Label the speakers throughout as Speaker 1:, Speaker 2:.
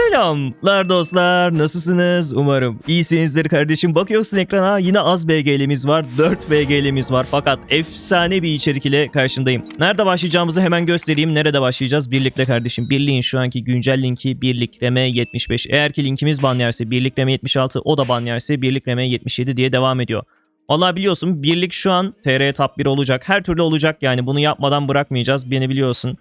Speaker 1: Selamlar dostlar. Nasılsınız? Umarım iyisinizdir kardeşim. Bakıyorsun ekrana yine az BG'limiz var. 4 BG'limiz var. Fakat efsane bir içerik ile karşındayım. Nerede başlayacağımızı hemen göstereyim. Nerede başlayacağız? Birlikte kardeşim. Birliğin şu anki güncel linki birlik reme 75. Eğer ki linkimiz ban yerse birlik reme 76 o da ban yerse birlik reme 77 diye devam ediyor. Valla biliyorsun birlik şu an TR Top 1 olacak. Her türlü olacak yani bunu yapmadan bırakmayacağız. Beni biliyorsun.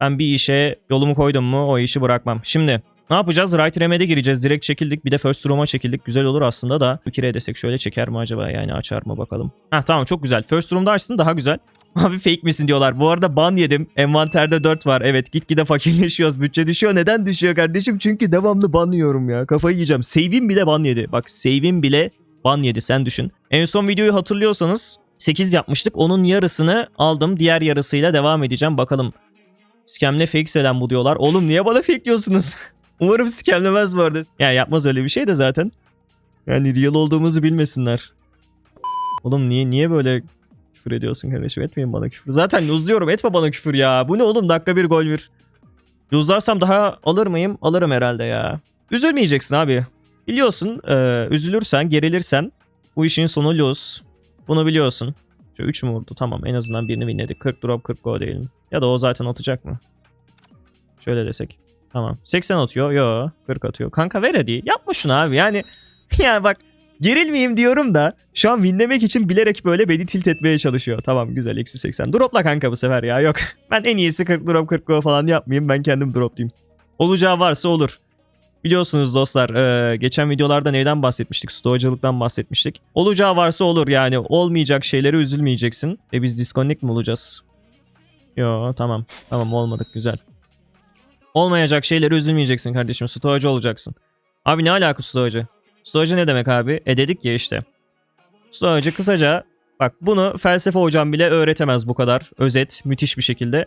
Speaker 1: Ben bir işe yolumu koydum mu o işi bırakmam. Şimdi ne yapacağız? Right Reme'de gireceğiz. Direkt çekildik. Bir de First Room'a çekildik. Güzel olur aslında da. Bir kere desek şöyle çeker mi acaba? Yani açar mı bakalım. Heh tamam çok güzel. First Room'da açsın daha güzel. Abi fake misin diyorlar. Bu arada ban yedim. Envanterde 4 var. Evet gitgide fakirleşiyoruz. Bütçe düşüyor. Neden düşüyor kardeşim? Çünkü devamlı ban yiyorum ya. Kafayı yiyeceğim. Save'im bile ban yedi. Bak save'im bile ban yedi. Sen düşün. En son videoyu hatırlıyorsanız 8 yapmıştık. Onun yarısını aldım. Diğer yarısıyla devam edeceğim. Bakalım. Scam'le fake selam bu diyorlar. Oğlum niye bana fake diyorsunuz? Umarım scamlemez bu arada. Ya yapmaz öyle bir şey de zaten. Yani real olduğumuzu bilmesinler. Oğlum niye niye böyle küfür ediyorsun kardeşim? Etmeyin bana küfür. Zaten luzluyorum. Etme bana küfür ya. Bu ne oğlum? Dakika bir gol bir. Luzlarsam daha alır mıyım? Alırım herhalde ya. Üzülmeyeceksin abi. Biliyorsun e, üzülürsen, gerilirsen bu işin sonu lose. Bunu biliyorsun. Şu 3 mü vurdu? Tamam en azından birini winledik. 40 drop 40 go değil mi? Ya da o zaten atacak mı? Şöyle desek. Tamam. 80 atıyor. Yo 40 atıyor. Kanka ver hadi. Yapma şunu abi. Yani yani bak gerilmeyeyim diyorum da şu an winlemek için bilerek böyle beni tilt etmeye çalışıyor. Tamam güzel eksi 80. Dropla kanka bu sefer ya. Yok. Ben en iyisi 40 drop 40 go falan yapmayayım. Ben kendim droplayayım. Olacağı varsa olur. Biliyorsunuz dostlar e, geçen videolarda neyden bahsetmiştik? Stoğacılıktan bahsetmiştik. Olacağı varsa olur yani olmayacak şeylere üzülmeyeceksin. E biz disconnect mi olacağız? Yo tamam tamam olmadık güzel. Olmayacak şeylere üzülmeyeceksin kardeşim. Stoğacı olacaksın. Abi ne alaka stoğacı? Stoğacı ne demek abi? E dedik ya işte. Stoğacı kısaca bak bunu felsefe hocam bile öğretemez bu kadar. Özet müthiş bir şekilde.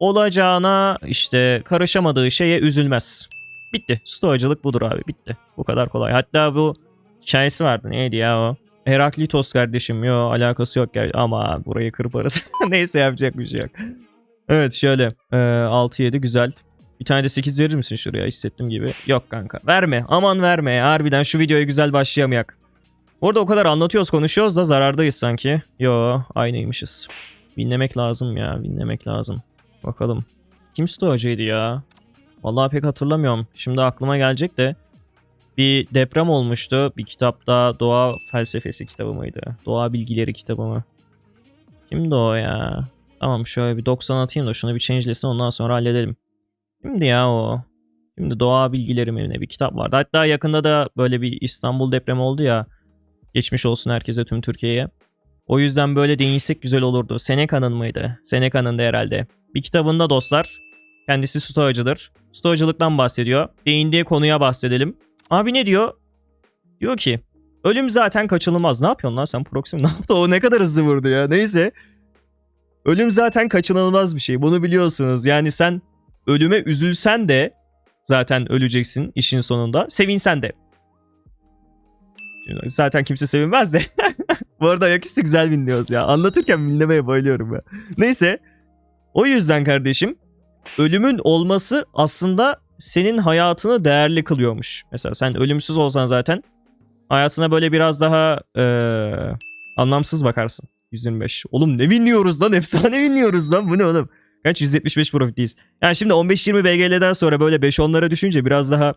Speaker 1: Olacağına işte karışamadığı şeye üzülmez. Bitti. Stoacılık budur abi. Bitti. Bu kadar kolay. Hatta bu hikayesi vardı. Neydi ya o? Heraklitos kardeşim. Yo alakası yok. Ama burayı kırparız. Neyse yapacak bir şey yok. Evet şöyle. Ee, 6-7 güzel. Bir tane de 8 verir misin şuraya hissettim gibi. Yok kanka. Verme. Aman verme. Harbiden şu videoya güzel başlayamayak. Orada o kadar anlatıyoruz konuşuyoruz da zarardayız sanki. Yo aynıymışız. Binlemek lazım ya. Binlemek lazım. Bakalım. Kim stoğacıydı ya? Vallahi pek hatırlamıyorum. Şimdi aklıma gelecek de bir deprem olmuştu. Bir kitapta doğa felsefesi kitabı mıydı? Doğa bilgileri kitabı mı? Kimdi o ya? Tamam şöyle bir 90 atayım da şunu bir changelesin ondan sonra halledelim. Kimdi ya o? Şimdi doğa bilgileri mi ne bir kitap vardı. Hatta yakında da böyle bir İstanbul depremi oldu ya. Geçmiş olsun herkese tüm Türkiye'ye. O yüzden böyle değinsek güzel olurdu. Seneca'nın mıydı? Seneca'nın da herhalde. Bir kitabında dostlar Kendisi stoacıdır. Stoacılıktan bahsediyor. Değindiği konuya bahsedelim. Abi ne diyor? Diyor ki ölüm zaten kaçınılmaz. Ne yapıyorsun lan sen Proxim? Ne yaptı? O ne kadar hızlı vurdu ya. Neyse. Ölüm zaten kaçınılmaz bir şey. Bunu biliyorsunuz. Yani sen ölüme üzülsen de zaten öleceksin işin sonunda. Sevinsen de. Zaten kimse sevinmez de. Bu arada ayaküstü güzel dinliyoruz ya. Anlatırken dinlemeye bayılıyorum ya. Neyse. O yüzden kardeşim ölümün olması aslında senin hayatını değerli kılıyormuş. Mesela sen ölümsüz olsan zaten hayatına böyle biraz daha eee, anlamsız bakarsın. 125. Oğlum ne biniyoruz lan? Efsane biniyoruz lan. Bu ne oğlum? Kaç? 175 profitliyiz. Yani şimdi 15-20 BGL'den sonra böyle 5-10'lara düşünce biraz daha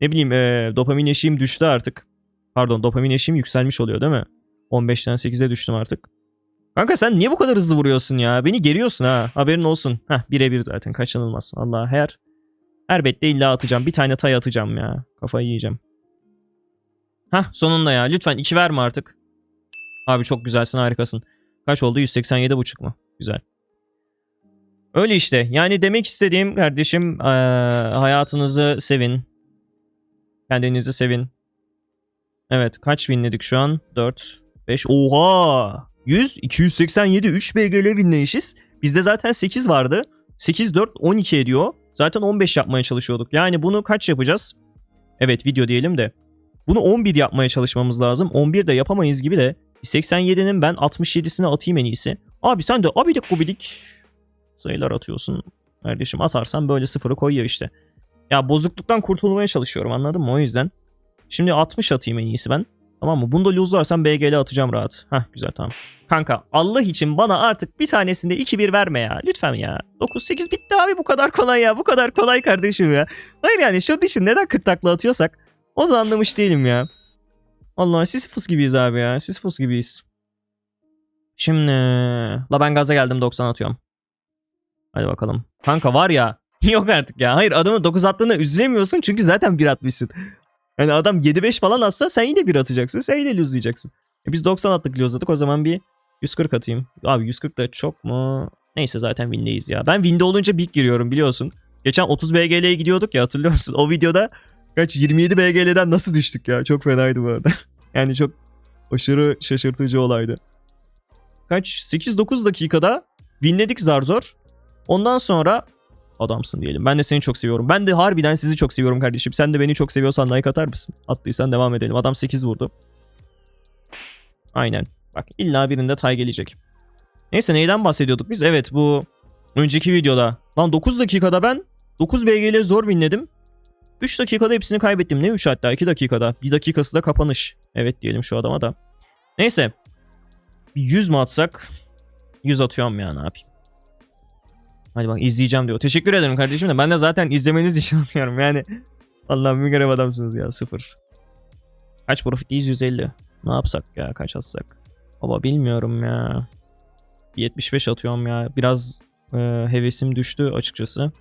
Speaker 1: ne bileyim eee, dopamin eşiğim düştü artık. Pardon dopamin eşiğim yükselmiş oluyor değil mi? 15'ten 8'e düştüm artık. Kanka sen niye bu kadar hızlı vuruyorsun ya? Beni geriyorsun ha. Haberin olsun. Heh birebir zaten kaçınılmaz. Allah her her bette illa atacağım. Bir tane tay atacağım ya. Kafayı yiyeceğim. Hah sonunda ya. Lütfen 2 verme artık. Abi çok güzelsin harikasın. Kaç oldu? 187,5 mu? Güzel. Öyle işte. Yani demek istediğim kardeşim eee, hayatınızı sevin. Kendinizi sevin. Evet kaç winledik şu an? 4, 5. Oha! 100, 287, 3 BGL winleyişiz. Bizde zaten 8 vardı. 8, 4, 12 ediyor. Zaten 15 yapmaya çalışıyorduk. Yani bunu kaç yapacağız? Evet video diyelim de. Bunu 11 yapmaya çalışmamız lazım. 11 de yapamayız gibi de. 87'nin ben 67'sine atayım en iyisi. Abi sen de abidik gubidik sayılar atıyorsun. Kardeşim atarsan böyle sıfırı koyuyor işte. Ya bozukluktan kurtulmaya çalışıyorum anladın mı o yüzden. Şimdi 60 atayım en iyisi ben. Tamam mı? Bunda luzlarsam BGL atacağım rahat. Hah güzel tamam. Kanka Allah için bana artık bir tanesinde 2-1 verme ya. Lütfen ya. 9-8 bitti abi bu kadar kolay ya. Bu kadar kolay kardeşim ya. Hayır yani şu dişin neden 40 takla atıyorsak o da anlamış değilim ya. Allah Sisyphus gibiyiz abi ya. Sisyphus gibiyiz. Şimdi la ben gaza geldim 90 atıyorum. Hadi bakalım. Kanka var ya yok artık ya. Hayır adamın 9 attığına üzülemiyorsun çünkü zaten 1 atmışsın. Yani adam 7-5 falan atsa sen yine 1 atacaksın. Sen yine luzlayacaksın. E biz 90 attık luzladık o zaman bir 140 atayım. Abi 140 da çok mu? Neyse zaten win'deyiz ya. Ben win'de olunca big giriyorum biliyorsun. Geçen 30 BGL'ye gidiyorduk ya hatırlıyor musun? O videoda kaç 27 BGL'den nasıl düştük ya? Çok fenaydı bu arada. yani çok aşırı şaşırtıcı olaydı. Kaç 8-9 dakikada winledik zar zor. Ondan sonra adamsın diyelim. Ben de seni çok seviyorum. Ben de harbiden sizi çok seviyorum kardeşim. Sen de beni çok seviyorsan like atar mısın? Attıysan devam edelim. Adam 8 vurdu. Aynen. Bak illa birinde tay gelecek. Neyse neyden bahsediyorduk biz? Evet bu önceki videoda. Lan 9 dakikada ben 9 BG'yle zor winledim. 3 dakikada hepsini kaybettim. Ne 3 hatta 2 dakikada. 1 dakikası da kapanış. Evet diyelim şu adama da. Neyse. Bir 100 mü atsak? 100 atıyorum ya ne yapayım. Hadi bak izleyeceğim diyor. Teşekkür ederim kardeşim de ben de zaten izlemeniz için atıyorum yani. Allah'ım bir garip adamsınız ya sıfır. Kaç profitliyiz 150. Ne yapsak ya kaç atsak? Baba bilmiyorum ya. 75 atıyorum ya. Biraz e, hevesim düştü açıkçası.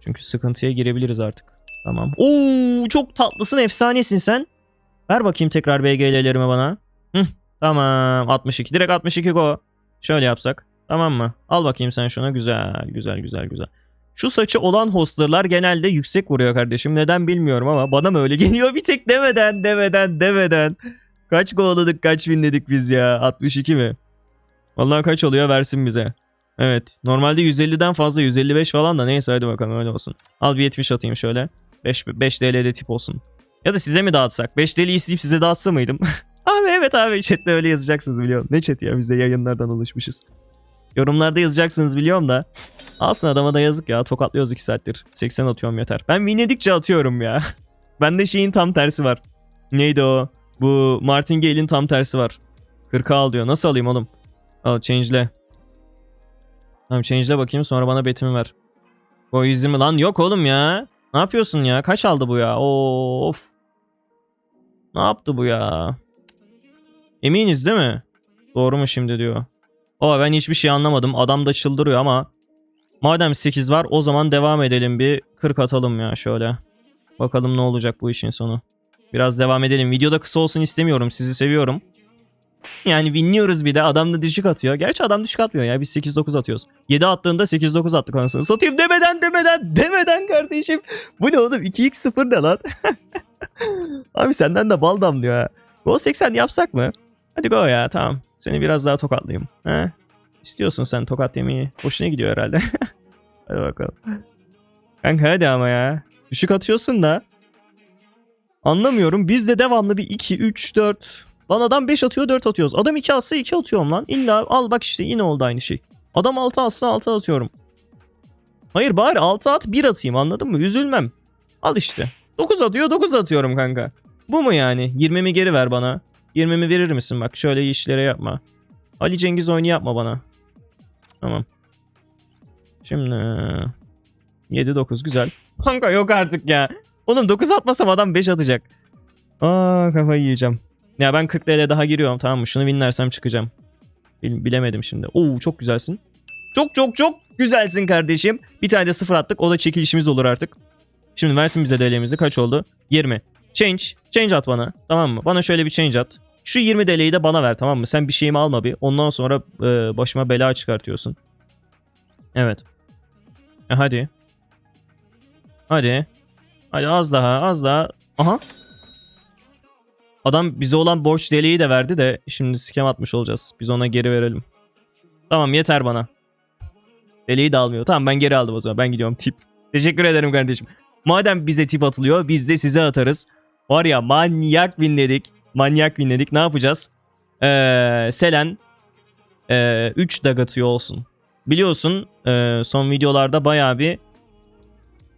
Speaker 1: Çünkü sıkıntıya girebiliriz artık. Tamam. Oo çok tatlısın efsanesin sen. Ver bakayım tekrar BGL'lerimi bana. Hı, tamam 62. Direkt 62 go. Şöyle yapsak. Tamam mı? Al bakayım sen şuna. Güzel güzel güzel güzel. Şu saçı olan hosterlar genelde yüksek vuruyor kardeşim. Neden bilmiyorum ama bana mı öyle geliyor bir tek demeden demeden demeden. Kaç golladık kaç winledik biz ya? 62 mi? Vallahi kaç oluyor versin bize. Evet. Normalde 150'den fazla 155 falan da neyse hadi bakalım öyle olsun. Al bir 70 atayım şöyle. 5, 5 TL'de tip olsun. Ya da size mi dağıtsak? 5 TL isteyip size dağıtsa mıydım? abi evet abi chatte öyle yazacaksınız biliyorum. Ne chat ya biz de yayınlardan alışmışız. Yorumlarda yazacaksınız biliyorum da. Alsın adama da yazık ya. Tokatlıyoruz 2 saattir. 80 atıyorum yeter. Ben winledikçe atıyorum ya. Bende şeyin tam tersi var. Neydi o? Bu Martingale'in tam tersi var. 40'a al diyor. Nasıl alayım oğlum? Al change'le. Tamam change'le bakayım sonra bana betimi ver. O izimi lan yok oğlum ya. Ne yapıyorsun ya? Kaç aldı bu ya? Of. Ne yaptı bu ya? Eminiz değil mi? Doğru mu şimdi diyor. O ben hiçbir şey anlamadım. Adam da çıldırıyor ama madem 8 var o zaman devam edelim bir 40 atalım ya şöyle. Bakalım ne olacak bu işin sonu. Biraz devam edelim. Videoda kısa olsun istemiyorum. Sizi seviyorum. Yani winliyoruz bir de. Adam da düşük atıyor. Gerçi adam düşük atmıyor ya. Biz 8-9 atıyoruz. 7 attığında 8-9 attık anasını. Satayım demeden demeden demeden kardeşim. Bu ne oğlum? 2x0 ne lan? Abi senden de bal damlıyor ha. Gol 80 yapsak mı? Hadi go ya tamam. Seni biraz daha tokatlayayım. He? İstiyorsun sen tokat yemeği. Hoşuna gidiyor herhalde. hadi bakalım. Kanka hadi ama ya. Düşük atıyorsun da. Anlamıyorum. Biz de devamlı bir 2, 3, 4. Lan adam 5 atıyor 4 atıyoruz. Adam 2 atsa 2 atıyorum lan. İlla al bak işte yine oldu aynı şey. Adam 6 atsa 6 atıyorum. Hayır bari 6 at 1 atayım anladın mı? Üzülmem. Al işte. 9 atıyor 9 atıyorum kanka. Bu mu yani? 20'mi geri ver bana. 20'mi verir misin bak şöyle işlere yapma. Ali Cengiz oyunu yapma bana. Tamam. Şimdi 7-9 güzel. Kanka yok artık ya. Oğlum 9 atmasam adam 5 atacak. Aa kafayı yiyeceğim. Ya ben 40 TL daha giriyorum tamam mı? Şunu winlersem çıkacağım. Bil- bilemedim şimdi. Oo çok güzelsin. Çok çok çok güzelsin kardeşim. Bir tane de sıfır attık. O da çekilişimiz olur artık. Şimdi versin bize DL'mizi. Kaç oldu? 20. Change. Change at bana. Tamam mı? Bana şöyle bir change at. Şu 20 DL'yi de bana ver tamam mı? Sen bir şeyimi alma bir. Ondan sonra e, başıma bela çıkartıyorsun. Evet. E, hadi. Hadi. Hadi az daha az daha. Aha. Adam bize olan borç deliği de verdi de şimdi skem atmış olacağız. Biz ona geri verelim. Tamam yeter bana. Deliği de almıyor. Tamam ben geri aldım o zaman. Ben gidiyorum tip. Teşekkür ederim kardeşim. Madem bize tip atılıyor biz de size atarız. Var ya manyak winledik. Manyak winledik. Ne yapacağız? Ee, Selen 3 dag atıyor olsun. Biliyorsun e, son videolarda bayağı bir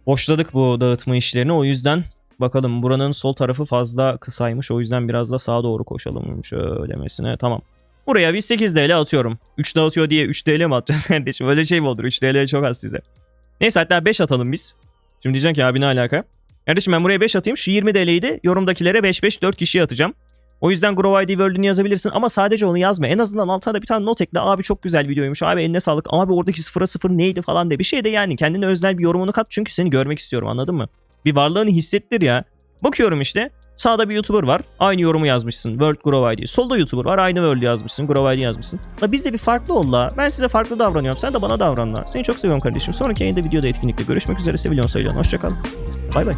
Speaker 1: boşladık bu dağıtma işlerini. O yüzden bakalım buranın sol tarafı fazla kısaymış. O yüzden biraz da sağa doğru koşalım. Şöylemesine tamam. Buraya bir 8 TL atıyorum. 3 dağıtıyor diye 3 TL mi atacağız kardeşim? Öyle şey mi olur? 3 TL çok az size. Neyse hatta 5 atalım biz. Şimdi diyeceksin ki abi ne alaka? Kardeşim ben buraya 5 atayım. Şu 20 TL'yi de yorumdakilere 5-5 4 kişiye atacağım. O yüzden Grow ID World'ünü yazabilirsin ama sadece onu yazma. En azından altına da bir tane not ekle. Abi çok güzel videoymuş. Abi eline sağlık. Abi oradaki 0'a 0 neydi falan de. Bir şey de yani kendine özel bir yorumunu kat. Çünkü seni görmek istiyorum anladın mı? Bir varlığını hissettir ya. Bakıyorum işte. Sağda bir YouTuber var. Aynı yorumu yazmışsın. World Grow ID. Solda YouTuber var. Aynı World yazmışsın. Grow ID yazmışsın. La biz de bir farklı ol la. Ben size farklı davranıyorum. Sen de bana davran la. Seni çok seviyorum kardeşim. Sonraki yayında videoda etkinlikle görüşmek üzere. Seviyorum söylüyorum. Hoşçakal. Bay bay.